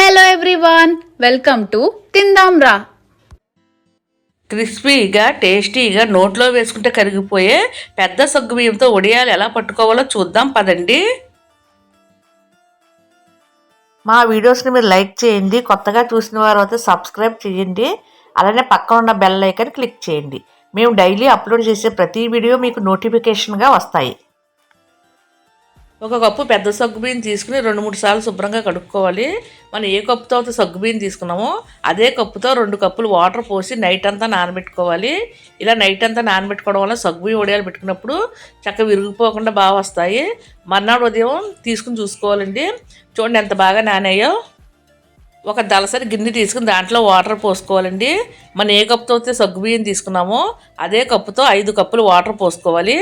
Hello everyone welcome to తిందాం రా క్రిస్పీగా టేస్టీగా నోట్లో వేసుకుంటే కరిగిపోయే పెద్ద సగ్గు బియ్యంతో వడియాలు ఎలా పట్టుకోవాలో చూద్దాం పదండి. మా వీడియోస్ని మీరు లైక్ చేయండి కొత్తగా చూసిన వారు అయితే సబ్స్క్రైబ్ చేయండి అలానే పక్కన ఉన్న బెల్ ఐకాన్ క్లిక్ చేయండి. మేము డైలీ అప్లోడ్ చేసే ప్రతి వీడియో మీకు నోటిఫికేషన్గా వస్తాయి. ఒక కప్పు పెద్ద సగ్గు బియ్యం తీసుకుని రెండు మూడు సార్లు శుభ్రంగా కడుక్కోవాలి. మనం ఏ కప్పుతో అయితే సగ్గు బియ్యం తీసుకున్నామో అదే కప్పుతో రెండు కప్పులు వాటర్ పోసి నైట్ అంతా నానబెట్టుకోవాలి. ఇలా నైట్ అంతా నానబెట్టుకోవడం వల్ల సగ్గు బియ్యం వడియాలు పెట్టుకున్నప్పుడు చక్కగా విరిగిపోకుండా బాగా వస్తాయి. మర్నాడు ఉదయం తీసుకుని చూసుకోవాలండి. చూడండి ఎంత బాగా నానాయో. ఒక దళసరి గిన్నె తీసుకుని దాంట్లో వాటర్ పోసుకోవాలండి. మనం ఏ కప్పుతో అయితే సగ్గు బియ్యం తీసుకున్నామో అదే కప్పుతో ఐదు కప్పులు వాటర్ పోసుకోవాలి.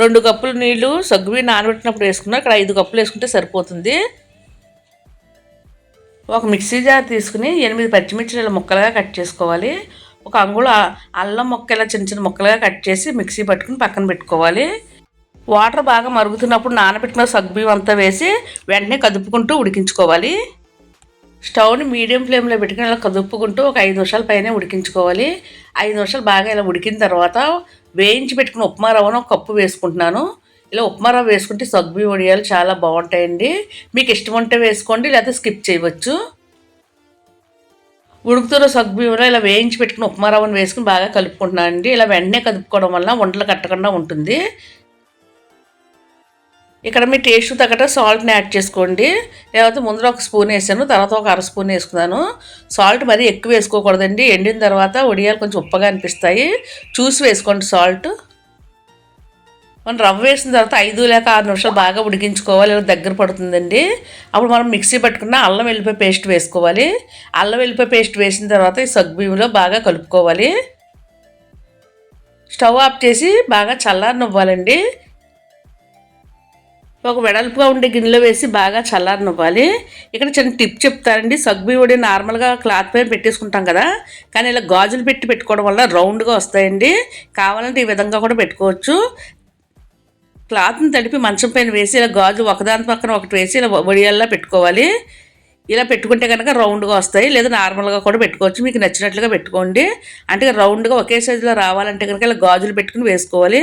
రెండు కప్పులు నీళ్ళు సగ్గుబియ్యం నానబెట్టినప్పుడు వేసుకున్నా ఇక్కడ ఐదు కప్పులు వేసుకుంటే సరిపోతుంది. ఒక మిక్సీ జార్ తీసుకుని ఎనిమిది పచ్చిమిర్చి ఇలా ముక్కలుగా కట్ చేసుకోవాలి. ఒక అంగుళ అల్లం ముక్క ఇలా చిన్న చిన్న ముక్కలుగా కట్ చేసి మిక్సీ పట్టుకుని పక్కన పెట్టుకోవాలి. వాటర్ బాగా మరుగుతున్నప్పుడు నానబెట్టిన సగ్గుబియ్యం అంతా వేసి వెంటనే కదుపుకుంటూ ఉడికించుకోవాలి. స్టవ్ని మీడియం ఫ్లేమ్లో పెట్టుకుని ఇలా కదుపుకుంటూ ఒక ఐదు నిమిషాల పైన ఉడికించుకోవాలి. ఐదు నిమిషాలు బాగా ఇలా ఉడికిన తర్వాత వేయించి పెట్టుకుని ఉప్మా రవ్వను ఒక కప్పు వేసుకుంటున్నాను. ఇలా ఉప్మా రవ్వ వేసుకుంటే సగ్గు వడియాలు చాలా బాగుంటాయండి. మీకు ఇష్టం ఉంటే వేసుకోండి లేకపోతే స్కిప్ చేయవచ్చు. ఉడుకుతున్న సగ్గుబియ్యంలో ఇలా వేయించి పెట్టుకుని ఉప్మా రవ్వను వేసుకుని బాగా కలుపుకుంటున్నాను అండి ఇలా వెంటనే కలుపుకోవడం వల్ల వంటలు కట్టకుండా ఉంటుంది. ఇక్కడ మీ టేస్ట్ తగ్గట్టు సాల్ట్ని యాడ్ చేసుకోండి. లేకపోతే ముందర ఒక స్పూన్ వేసాను తర్వాత ఒక అర స్పూన్ వేసుకున్నాను. సాల్ట్ మరీ ఎక్కువ వేసుకోకూడదండి. ఎండిన తర్వాత వడియాలు కొంచెం ఉప్పగా అనిపిస్తాయి. చూసి వేసుకోండి సాల్ట్ మనం రవ్వ వేసిన తర్వాత ఐదు లేక ఆరు నిమిషాలు బాగా ఉడికించుకోవాలి దగ్గర పడుతుందండి. అప్పుడు మనం మిక్సీ పట్టుకున్న అల్లం వెల్లిపాయ పేస్ట్ వేసుకోవాలి. అల్లం వెల్లిపాయ పేస్ట్ వేసిన తర్వాత ఈ సగ్గుబియ్యంలో బాగా కలుపుకోవాలి. స్టవ్ ఆఫ్ చేసి బాగా చల్లారనివ్వాలండి. ఒక వెడల్పుగా ఉండే గిన్నెలో వేసి బాగా చల్లారనివ్వాలి. ఇక్కడ చిన్న టిప్ చెప్తారండి సగ్బి ఒడి నార్మల్గా క్లాత్ పైన పెట్టేసుకుంటాం కదా కానీ ఇలా గాజులు పెట్టి పెట్టుకోవడం వల్ల రౌండ్గా వస్తాయండి. కావాలంటే ఈ విధంగా కూడా పెట్టుకోవచ్చు. క్లాత్ని తడిపి మంచం పైన వేసి ఇలా గాజు ఒకదాని పక్కన ఒకటి వేసి ఇలా వడియల్లా పెట్టుకోవాలి. ఇలా పెట్టుకుంటే కనుక రౌండ్గా వస్తాయి. లేదా నార్మల్గా కూడా పెట్టుకోవచ్చు. మీకు నచ్చినట్లుగా పెట్టుకోండి. అంటే రౌండ్గా ఒకే సైజులో రావాలంటే కనుక ఇలా గాజులు పెట్టుకుని వేసుకోవాలి.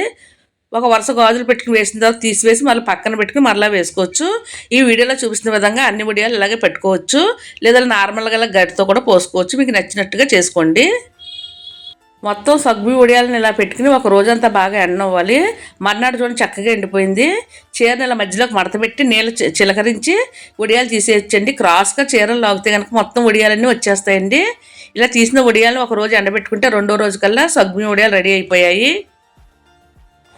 ఒక వరుస గాజులు పెట్టుకుని వేసిన తర్వాత తీసివేసి మళ్ళీ పక్కన పెట్టుకుని మరలా వేసుకోవచ్చు. ఈ వీడియోలో చూపిస్తున్న విధంగా అన్ని వీడియోలు ఇలాగే పెట్టుకోవచ్చు. లేదా నార్మల్గా ఇలా గడితో కూడా పోసుకోవచ్చు. మీకు నచ్చినట్టుగా చేసుకోండి. మొత్తం సగ్గు ఉడియాలను ఇలా పెట్టుకుని ఒక రోజంతా బాగా ఎండవ్వాలి. మర్నాడు చూడండి చక్కగా ఎండిపోయింది. చీరను ఇలా మధ్యలోకి మడతపెట్టి నీళ్ళు చిలకరించి ఉడియాలు తీసేయచ్చండి. క్రాస్గా చీరలు లాగితే కనుక మొత్తం ఉడియాలన్నీ వచ్చేస్తాయండి. ఇలా తీసిన ఉడియాలను ఒక రోజు ఎండబెట్టుకుంటే రెండో రోజు కల్లా సగ్గు ఉడియాలు రెడీ అయిపోయాయి.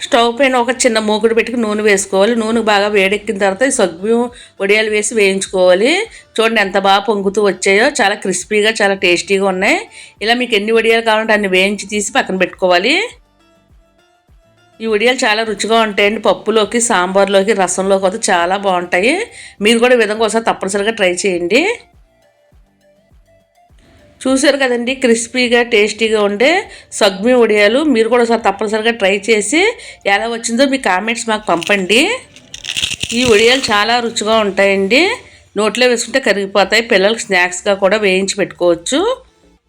స్టవ్ పైన ఒక చిన్న మూకుడు పెట్టుకుని నూనె వేసుకోవాలి. నూనె బాగా వేడెక్కిన తర్వాత ఈ సగ్గు వడియాలు వేసి వేయించుకోవాలి. చూడండి ఎంత బాగా పొంగుతూ వచ్చాయో. చాలా క్రిస్పీగా చాలా టేస్టీగా ఉన్నాయి. ఇలా మీకు ఎన్ని వడియాలు కావాలంటే అన్ని వేయించి తీసి పక్కన పెట్టుకోవాలి. ఈ వడియాలు చాలా రుచిగా ఉంటాయండి. పప్పులోకి సాంబార్లోకి రసంలోకి అయితే చాలా బాగుంటాయి. మీరు కూడా ఈ విధంగా ఒకసారి తప్పనిసరిగా ట్రై చేయండి. చూశారు కదండి క్రిస్పీగా టేస్టీగా ఉండే సగ్మి వడియాలు. మీరు కూడా ఒకసారి తప్పనిసరిగా ట్రై చేసి ఎలా వచ్చిందో మీ కామెంట్స్ మాకు పంపండి. ఈ వడియాలు చాలా రుచిగా ఉంటాయండి. నోట్లో వేసుకుంటే కరిగిపోతాయి. పిల్లలకు స్నాక్స్గా కూడా వేయించి పెట్టుకోవచ్చు.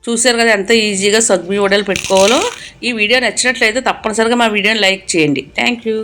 చూసారు కదా ఎంత ఈజీగా సగ్మి వడియాలు పెట్టుకోవాలో. ఈ వీడియో నచ్చినట్లయితే తప్పనిసరిగా మా వీడియోని లైక్ చేయండి. Thank you.